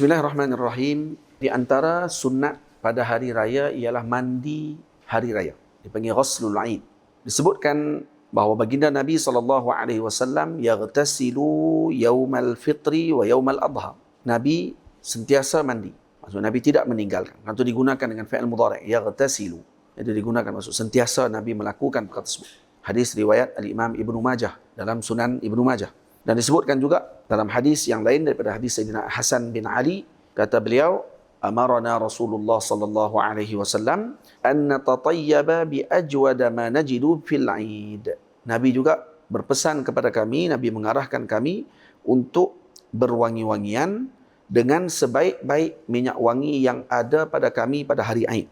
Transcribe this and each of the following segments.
Bismillahirrahmanirrahim. Di antara sunat pada hari raya ialah mandi hari raya. Dipanggil ghuslul Aid. Disebutkan bahawa baginda Nabi sallallahu alaihi wasallam yaghtasilu yaumal fitri wa yaumal adha. Nabi sentiasa mandi. Maksud Nabi tidak meninggalkan. Itu digunakan dengan fi'il mudhari' yaghtasilu. Itu digunakan maksud sentiasa Nabi melakukan perkara tersebut. Hadis riwayat Al-Imam Ibnu Majah dalam Sunan Ibnu Majah. Dan disebutkan juga dalam hadis yang lain daripada hadis Sayyidina Hasan bin Ali kata beliau amarna Rasulullah sallallahu alaihi wasallam an natatayyaba bi ajwada ma najidu fil Eid. Nabi juga berpesan kepada kami, Nabi mengarahkan kami untuk berwangi-wangian dengan sebaik-baik minyak wangi yang ada pada kami pada hari Aid.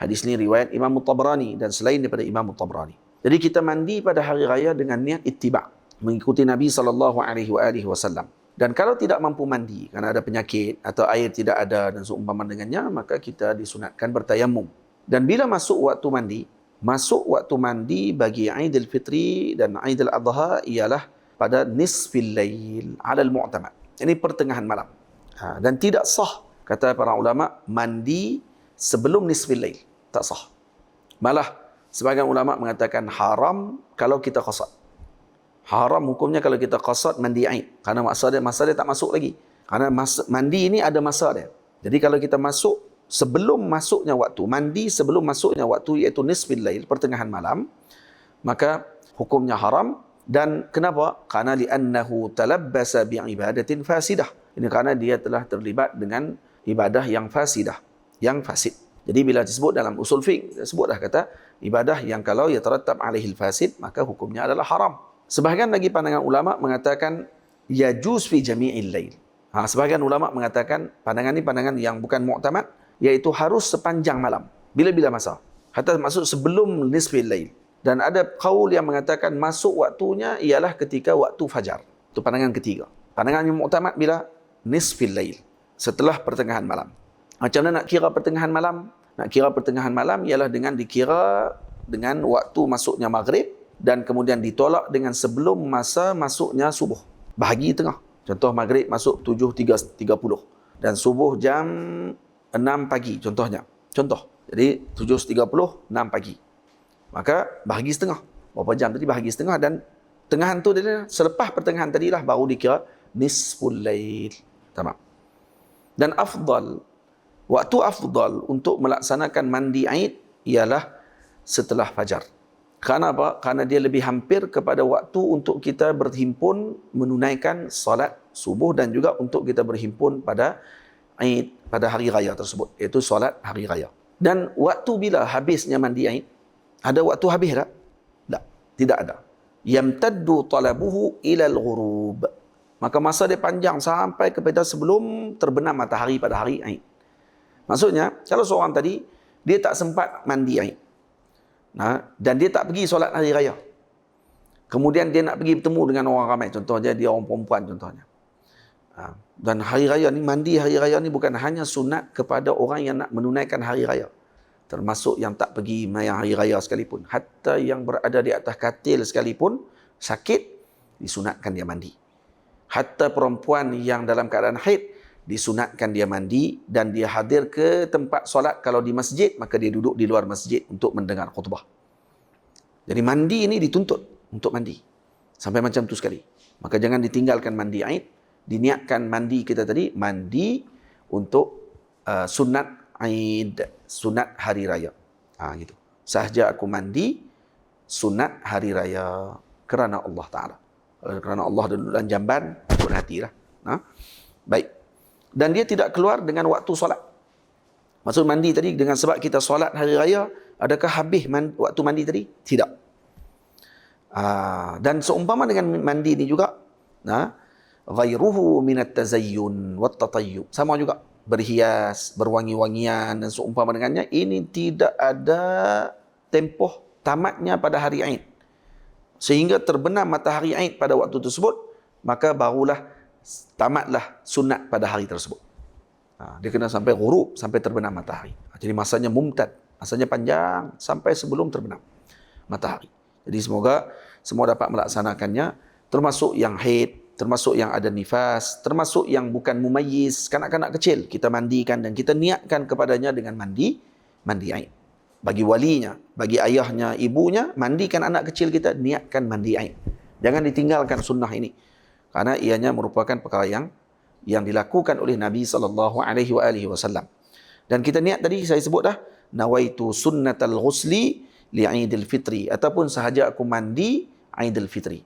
Hadis ini riwayat Imam Tabrani dan selain daripada Imam Tabrani. Jadi kita mandi pada hari raya dengan niat ittiba' mengikuti Nabi sallallahu alaihi wasallam. Dan kalau tidak mampu mandi kerana ada penyakit atau air tidak ada dan seumpama dengannya, maka kita disunatkan bertayamum. Dan bila masuk waktu mandi, masuk waktu mandi bagi Aidil Fitri dan Aidil Adha ialah pada nisfil lail ala al-mu'tamad. Ini pertengahan malam. Ha, dan tidak sah kata para ulama mandi sebelum nisfil lail. Tak sah. Malah sebagian ulama mengatakan haram kalau kita qasad haram hukumnya kalau kita qasad mandi aid karena masa dia masa dia tak masuk lagi. Karena masa, mandi ini ada masa dia. Jadi kalau kita masuk sebelum masuknya waktu mandi sebelum masuknya waktu iaitu nisfil lail pertengahan malam maka hukumnya haram. Dan kenapa? Karena li'annahu talabbasa bi'ibadatin fasidah. Ini karena dia telah terlibat dengan ibadah yang fasidah yang fasid. Jadi bila disebut dalam usul fiqh disebutlah kata ibadah yang kalau ia terattab alaihi fasid maka hukumnya adalah haram Sebahagian lagi pandangan ulama mengatakan yajuz fi jami'il lail. Ha, sebahagian ulama mengatakan pandangan ini pandangan yang bukan mu'tamad iaitu harus sepanjang malam. Bila-bila masa. Hatta masuk sebelum nisfil lail. Dan ada kaul yang mengatakan masuk waktunya ialah ketika waktu fajar. Itu pandangan ketiga. Pandangan yang mu'tamad bila nisfil lail. Setelah pertengahan malam. Macam mana nak kira pertengahan malam? Nak kira pertengahan malam ialah dengan dikira dengan waktu masuknya maghrib dan kemudian ditolak dengan sebelum masa masuknya subuh. Bahagi tengah. Contoh maghrib masuk 7.30 dan subuh jam 6 pagi contohnya. Contoh. Jadi 7.30 6 pagi. Maka bahagi setengah. Berapa jam tadi bahagi setengah dan tengahan tu dia selepas pertengahan tadilah baru dikira nisful lail. Tamam. Dan afdal waktu afdal untuk melaksanakan mandi Aid ialah setelah fajar. Karena apa? Karena dia lebih hampir kepada waktu untuk kita berhimpun menunaikan salat subuh dan juga untuk kita berhimpun pada Aid pada hari raya tersebut iaitu salat hari raya. Dan waktu bila habisnya mandi Aid ada waktu habis tak? Tak, tidak ada. Yamtaddu talabuhu ila al-ghurub. Maka masa dia panjang sampai kepada sebelum terbenam matahari pada hari Aid. Maksudnya, kalau seorang tadi dia tak sempat mandi Aid Nah, dan dia tak pergi solat hari raya. Kemudian dia nak pergi bertemu dengan orang ramai. Contohnya dia orang perempuan contohnya. Ha, dan hari raya ni, mandi hari raya ni bukan hanya sunat kepada orang yang nak menunaikan hari raya. Termasuk yang tak pergi mayang hari raya sekalipun. Hatta yang berada di atas katil sekalipun, sakit, disunatkan dia mandi. Hatta perempuan yang dalam keadaan haid, disunatkan dia mandi dan dia hadir ke tempat solat kalau di masjid maka dia duduk di luar masjid untuk mendengar khutbah. Jadi mandi ini dituntut untuk mandi. Sampai macam tu sekali. Maka jangan ditinggalkan mandi Aid. Diniatkan mandi kita tadi mandi untuk uh, sunat Aid, sunat hari raya. Ha, gitu. Sahaja aku mandi sunat hari raya kerana Allah Taala. Kerana Allah dan jamban, pun hatilah. Ha? Baik dan dia tidak keluar dengan waktu solat. Maksud mandi tadi dengan sebab kita solat hari raya, adakah habis waktu mandi tadi? Tidak. Uh, dan seumpama dengan mandi ini juga, nah, ghairuhu minat tazayyun wa tatayyub. Sama juga berhias, berwangi-wangian dan seumpama dengannya ini tidak ada tempoh tamatnya pada hari Aid. Sehingga terbenam matahari Aid pada waktu tersebut, maka barulah tamatlah sunat pada hari tersebut. Ha, dia kena sampai ghurub, sampai terbenam matahari. Ha, jadi masanya mumtad, masanya panjang sampai sebelum terbenam matahari. Jadi semoga semua dapat melaksanakannya, termasuk yang haid, termasuk yang ada nifas, termasuk yang bukan mumayyiz, kanak-kanak kecil kita mandikan dan kita niatkan kepadanya dengan mandi mandi air. Bagi walinya, bagi ayahnya, ibunya, mandikan anak kecil kita niatkan mandi air. Jangan ditinggalkan sunnah ini. Karena ianya merupakan perkara yang yang dilakukan oleh Nabi sallallahu alaihi wasallam. Dan kita niat tadi saya sebut dah nawaitu sunnatal ghusli li Aidil Fitri ataupun sahaja aku mandi Aidil Fitri.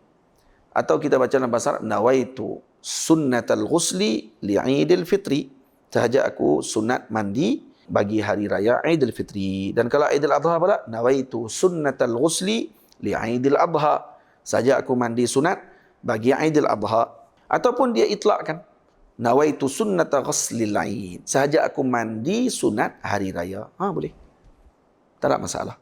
Atau kita baca dalam bahasa Arab nawaitu sunnatal ghusli li Aidil Fitri. Sahaja aku sunat mandi bagi hari raya Aidil Fitri. Dan kalau Aidil Adha pula nawaitu sunnatal ghusli li Aidil Adha. Sahaja aku mandi sunat bagi Aidil Adha ataupun dia itlakkan nawaitu sunnata ghuslil Aid. Sahaja aku mandi sunat hari raya. Ha boleh. Tak ada masalah.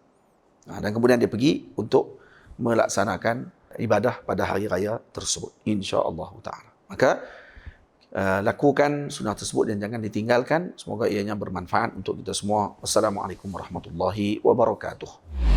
Ha, dan kemudian dia pergi untuk melaksanakan ibadah pada hari raya tersebut insya-Allah taala. Maka uh, lakukan sunnah tersebut dan jangan ditinggalkan. Semoga ianya bermanfaat untuk kita semua. Wassalamualaikum warahmatullahi wabarakatuh.